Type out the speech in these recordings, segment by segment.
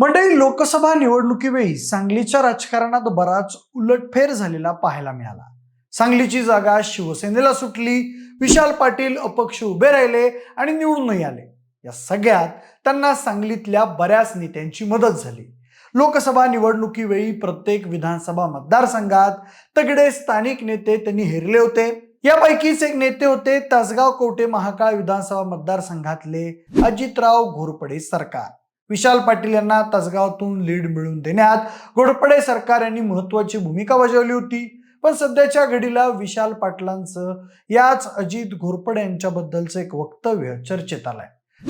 मंडळी लोकसभा निवडणुकीवेळी सांगलीच्या राजकारणात बराच उलटफेर झालेला पाहायला मिळाला. सांगलीची जागा शिवसेनेला सुटली विशाल पाटील अपक्ष उभे राहिले आणि निवडूनही आले. या सगळ्यात त्यांना सांगलीतल्या बऱ्याच नेत्यांची मदत झाली. लोकसभा निवडणुकीवेळी प्रत्येक विधानसभा मतदारसंघात तगडे स्थानिक नेते त्यांनी हेरले होते. यापैकीच एक नेते होते तासगाव कोटे महाकाळ विधानसभा मतदारसंघातले अजितराव घोरपडे सरकार. विशाल पाटील यांना तासगावातून लीड मिळवून देण्यात घोरपडे सरकार यांनी महत्वाची भूमिका बजावली होती. पण सध्याच्या घडीला विशाल पाटलांचं याच अजित घोरपडे यांच्याबद्दलचं एक वक्तव्य चर्चेत आलंय.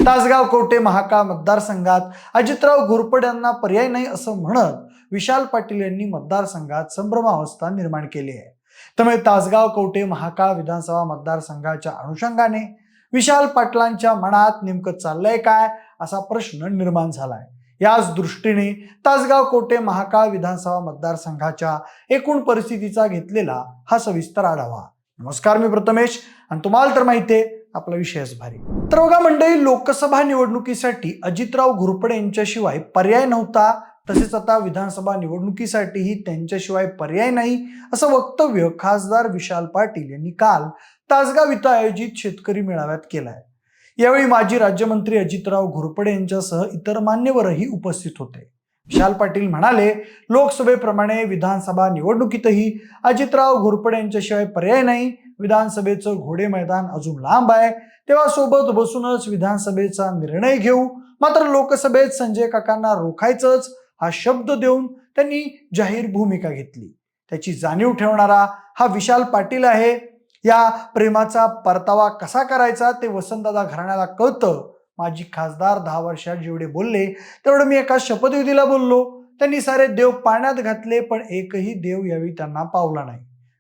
तासगाव कोटे महाकाळ मतदारसंघात अजितराव घोरपडे यांना पर्याय नाही असं म्हणत विशाल पाटील यांनी मतदारसंघात संभ्रमावस्था निर्माण केली आहे. त्यामुळे तासगाव कवटे महाकाळ विधानसभा मतदारसंघाच्या अनुषंगाने विशाल पाटलांच्या मनात नेमकं चाललंय काय असा प्रश्न निर्माण झालाय. याच दृष्टीने तासगाव कोटे महाकाळ विधानसभा मतदारसंघाच्या एकूण परिस्थितीचा घेतलेला हा सविस्तर आढावा. नमस्कार मी प्रथमेश आणि तुम्हाला तर माहितीये आपला विषयच भारी. तर बघा मंडळी लोकसभा निवडणुकीसाठी अजितराव घोरपडे यांच्याशिवाय पर्याय नव्हता तसेच आता विधानसभा निवडणुकीसाठीही त्यांच्याशिवाय पर्याय नाही असं वक्तव्य खासदार विशाल पाटील यांनी काल तासगाव इथं आयोजित शेतकरी मेळाव्यात आहे यावेळी माजी राज्यमंत्री अजितराव घोरपडे यांच्यासह इतर मान्यवरही उपस्थित होते. विशाल पाटील म्हणाले लोकसभेप्रमाणे विधानसभा निवडणुकीतही अजितराव घोरपडे यांच्याशिवाय पर्याय नाही. विधानसभेचं घोडे मैदान अजून लांब आहे. तेव्हा सोबत बसूनच विधानसभेचा निर्णय घेऊ. मात्र लोकसभेत संजय काकांना रोखायचंच हा शब्द देऊन त्यांनी जाहीर भूमिका घेतली. त्याची जाणीव ठेवणारा हा विशाल पाटील आहे. या प्रेमाचा परतावा कसा करायचा ते वसंतदादा घराण्याला कळतं. माजी खासदार दहा वर्षात जेवढे बोलले तेवढं मी एका शपथविधीला बोललो. त्यांनी सारे देव पाण्यात घातले पण एकही देव यावेळी त्यांना पावला नाही.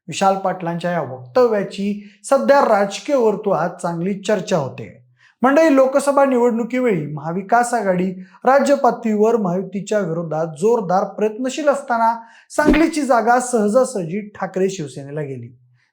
विशाल पाटलांच्या या वक्तव्याची सध्या राजकीय वर्तुळात चांगली चर्चा होते. मंडळी लोकसभा निवडणुकीवेळी महाविकास आघाडी राज्य पातळीवर महायुतीच्या विरोधात जोरदार प्रयत्नशील असताना सांगलीची जागा सहजासहजी ठाकरे शिवसेनेला गेली.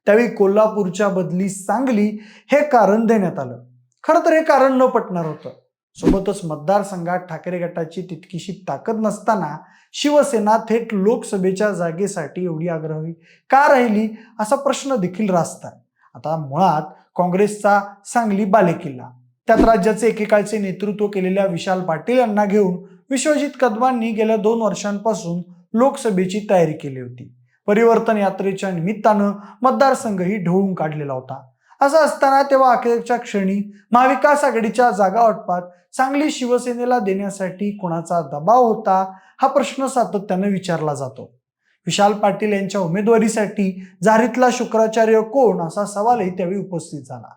त्यावेळी कोल्हापूरच्या बदली सांगली हे कारण देण्यात आलं. खरं तर हे कारण न पटणार होतं. सोबतच मतदारसंघात ठाकरे गटाची तितकीशी ताकद नसताना शिवसेना थेट लोकसभेच्या जागेसाठी एवढी आग्रही का राहिली असा प्रश्न देखील रास्ता आता मुळात काँग्रेसचा सांगली बालेकिल्ला. त्यात राज्याचे एकेकाळचे नेतृत्व केलेल्या विशाल पाटील यांना घेऊन विश्वजित कदमांनी गेल्या दोन वर्षांपासून लोकसभेची तयारी केली होती. परिवर्तन यात्रेच्या निमित्तानं मतदारसंघही ढवळून काढलेला होता. असं असताना तेव्हा अखेरच्या क्षणी महाविकास आघाडीच्या जागा वाटपात सांगली शिवसेनेला देण्यासाठी कोणाचा दबाव होता हा प्रश्न सातत्यानं विचारला जातो. विशाल पाटील यांच्या उमेदवारीसाठी झारीतला शुक्राचार्य कोण असा सवालही त्यावेळी उपस्थित झाला.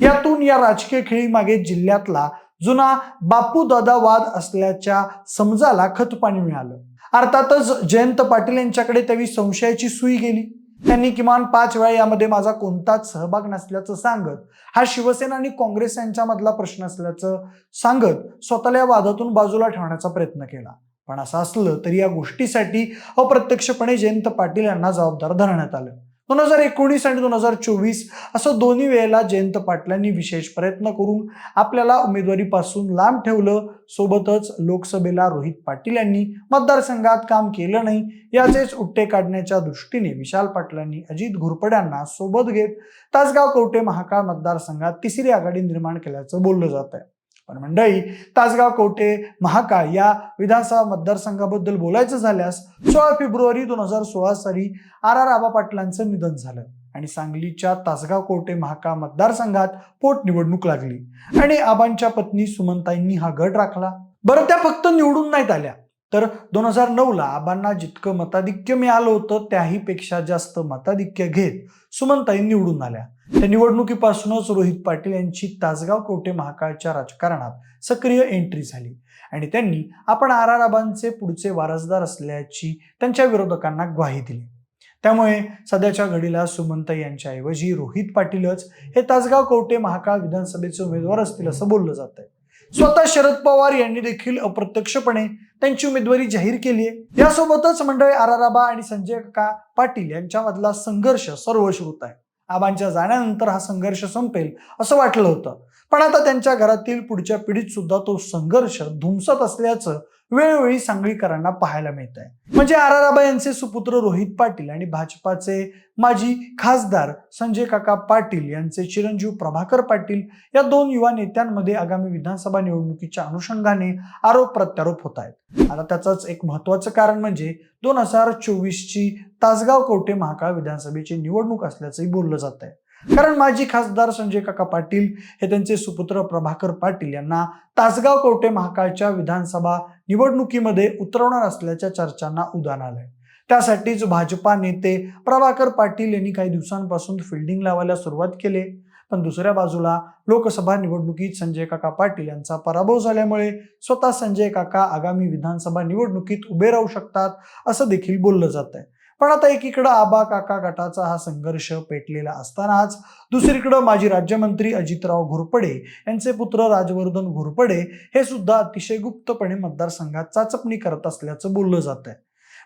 यातून या राजकीय खेळीमागे जिल्ह्यातला जुना बापू दादा वाद असल्याच्या समजाला खतपाणी मिळालं. अर्थातच जयंत पाटील यांच्याकडे त्यावेळी संशयाची सुई गेली. त्यांनी किमान पाच वेळा यामध्ये माझा कोणताच सहभाग नसल्याचं सांगत हा शिवसेना आणि काँग्रेस यांच्यामधला प्रश्न असल्याचं सांगत स्वतःला या वादातून बाजूला ठेवण्याचा प्रयत्न केला. पण असं असलं तरी या गोष्टीसाठी अप्रत्यक्षपणे जयंत पाटील यांना जबाबदार धरण्यात आलं. दोन हजार एकोणीस आणि दोन हजार चोवीस असं दोन्ही वेळेला जयंत पाटलांनी विशेष प्रयत्न करून आपल्याला उमेदवारीपासून लांब ठेवलं. सोबतच लोकसभेला रोहित पाटील यांनी मतदारसंघात काम केलं नाही. याचेच उट्टे काढण्याच्या दृष्टीने विशाल पाटलांनी अजित घोरपड्यांना सोबत घेत तासगाव कवटे महाकाळ मतदारसंघात तिसरी आघाडी निर्माण केल्याचं बोललं जात आहे पण मंडळी तासगाव कवटे महाकाळ या विधानसभा मतदारसंघाबद्दल बोलायचं झाल्यास सोळा फेब्रुवारी दोन हजार सोळा साली आर आर आबा पाटलांचं निधन झालं आणि सांगलीच्या तासगाव कोटे महाकाळ मतदारसंघात पोटनिवडणूक लागली. आणि आबांच्या पत्नी सुमनताईंनी हा गट राखला. बरं त्या फक्त निवडून नाहीत आल्या. तर दोन हजार नऊला आबांना जितकं मताधिक्य मिळालं होतं त्याही पेक्षा जास्त मताधिक्य घेत सुमनताई निवडून आल्या. त्या निवडणुकीपासूनच रोहित पाटील यांची तासगाव कोटे महाकाळच्या राजकारणात सक्रिय एंट्री झाली. आणि त्यांनी आपण आर आर आबांचे पुढचे वारसदार असल्याची त्यांच्या विरोधकांना ग्वाही दिली. त्यामुळे सध्याच्या घडीला सुमंताई यांच्याऐवजी रोहित पाटीलच हे तासगाव कोटे महाकाळ विधानसभेचे उमेदवार असतील असं बोललं जात आहे स्वतः शरद पवार यांनी देखील अप्रत्यक्षपणे त्यांची उमेदवारी जाहीर केली आहे. यासोबतच मंडळी आर आबा आणि संजय काका पाटील यांच्यामधला संघर्ष सर्वश्रुत आहे. आबांच्या जाण्यानंतर हा संघर्ष संपेल असं वाटलं होतं. पण आता त्यांच्या घरातील पुढच्या पिढीत सुद्धा तो संघर्ष धुमसत असल्याचं वेळोवेळी सांगलीकरांना पाहायला मिळत आहे म्हणजे आराराबा यांचे सुपुत्र रोहित पाटील आणि भाजपाचे माजी खासदार संजय काका पाटील यांचे चिरंजीव प्रभाकर पाटील या दोन युवा नेत्यांमध्ये आगामी विधानसभा निवडणुकीच्या अनुषंगाने आरोप प्रत्यारोप होत आहेत. आता त्याचंच एक महत्वाचं कारण म्हणजे दोन हजार चोवीसची तासगाव कोटे महाकाळ विधानसभेची निवडणूक असल्याचंही बोललं जात आहे कारण माजी खासदार संजय काका पाटील हे त्यांचे सुपुत्र प्रभाकर पाटील यांना तासगाव कवठे महाकाळच्या विधानसभा निवडणुकीमध्ये उतरवणार असल्याच्या चर्चांना उदाहरण आलंय. त्यासाठीच भाजपा नेते प्रभाकर पाटील यांनी काही दिवसांपासून फिल्डिंग लावायला सुरुवात केली. पण दुसऱ्या बाजूला लोकसभा निवडणुकीत संजय काका पाटील यांचा पराभव झाल्यामुळे स्वतः संजय काका आगामी विधानसभा निवडणुकीत उभे राहू शकतात असं देखील बोललं जात आहे पण आता एकीकडं आबा काका गटाचा हा संघर्ष पेटलेला असतानाच दुसरीकडं माजी राज्यमंत्री अजितराव घोरपडे यांचे पुत्र राजवर्धन घोरपडे हे सुद्धा अतिशय गुप्तपणे मतदारसंघात चाचपणी करत असल्याचं बोललं जात आहे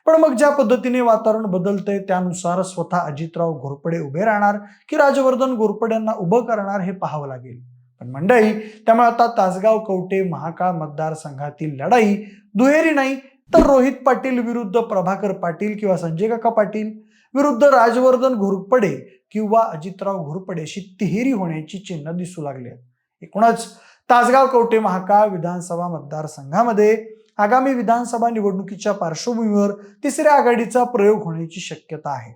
पण मग ज्या पद्धतीने वातावरण बदलतंय त्यानुसार स्वतः अजितराव घोरपडे उभे राहणार की राजवर्धन घोरपड्यांना उभं करणार हे पाहावं लागेल. पण मंडळी त्यामुळे आता तासगाव कवटे महाकाळ मतदारसंघातील लढाई दुहेरी नाही तर रोहित पाटील विरुद्ध प्रभाकर पाटील किंवा संजय काका पाटील विरुद्ध राजवर्धन घोरपडे किंवा अजितराव घोरपडे अशी तिहेरी होण्याची चिन्ह दिसू लागली आहेत. एकूणच तासगाव कवटे महाकाळ विधानसभा मतदारसंघामध्ये आगामी विधानसभा निवडणुकीच्या पार्श्वभूमीवर तिसऱ्या आघाडीचा प्रयोग होण्याची शक्यता आहे.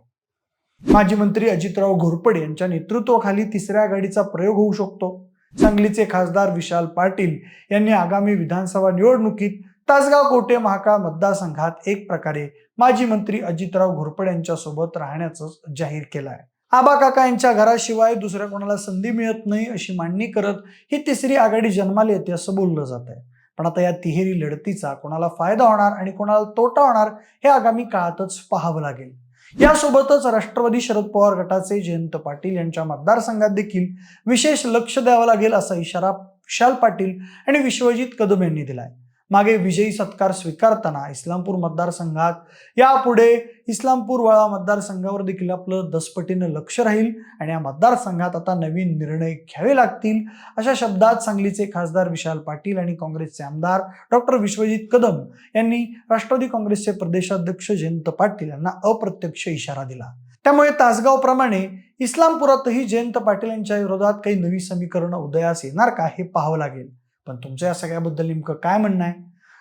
माजी मंत्री अजितराव घोरपडे यांच्या नेतृत्वाखाली तिसऱ्या आघाडीचा प्रयोग होऊ शकतो. सांगलीचे खासदार विशाल पाटील यांनी आगामी विधानसभा निवडणुकीत तासगाव कोटे महाकाळ मतदारसंघात एक प्रकारे माजी मंत्री अजितराव घोरपड यांच्या सोबत राहण्याचं जाहीर केलं आहे आबा काका यांच्या घराशिवाय दुसऱ्या कोणाला संधी मिळत नाही अशी मांडणी करत ही तिसरी आघाडी जन्माला येते असं बोललं जात आहे पण आता या तिहेरी लढतीचा कोणाला फायदा होणार आणि कोणाला तोटा होणार हे आगामी काळातच पाहावं लागेल. यासोबतच राष्ट्रवादी शरद पवार गटाचे जयंत पाटील यांच्या मतदारसंघात देखील विशेष लक्ष द्यावं लागेल असा इशारा विशाल पाटील आणि विश्वजित कदम यांनी दिलाय. मागे विजयी सत्कार स्वीकारताना इस्लामपूर मतदारसंघात. यापुढे इस्लामपूर वळा मतदारसंघावर देखील आपलं दसपटीनं लक्ष राहील आणि या मतदारसंघात आता नवीन निर्णय घ्यावे लागतील अशा शब्दात सांगलीचे खासदार विशाल पाटील आणि काँग्रेसचे आमदार डॉक्टर विश्वजित कदम यांनी राष्ट्रवादी काँग्रेसचे प्रदेशाध्यक्ष जयंत पाटील यांना अप्रत्यक्ष इशारा दिला. त्यामुळे तासगाव प्रमाणे इस्लामपुरातही जयंत पाटील यांच्या विरोधात काही नवी समीकरणं उदयास येणार का हे पाहावं लागेल. पण तुमच्या या सगळ्याबद्दल नेमकं काय म्हणणं आहे?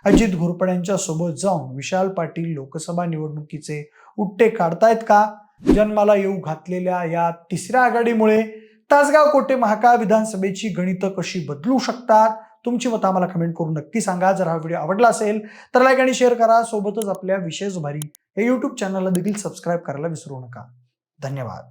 अजित घोरपड्यांच्या सोबत जाऊन विशाल पाटील लोकसभा निवडणुकीचे उट्टे काढतायत का? जन्माला येऊ घातलेल्या या तिसऱ्या आघाडीमुळे तासगाव कोटे महाकाळ विधानसभेची गणितं कशी बदलू शकतात? तुमची मतं आम्हाला कमेंट करून नक्की सांगा. जर हा व्हिडिओ आवडला असेल तर लाईक आणि शेअर करा. सोबतच आपल्या विशेष भारी या यूट्यूब चॅनलला देखील सबस्क्राईब करायला विसरू नका. धन्यवाद.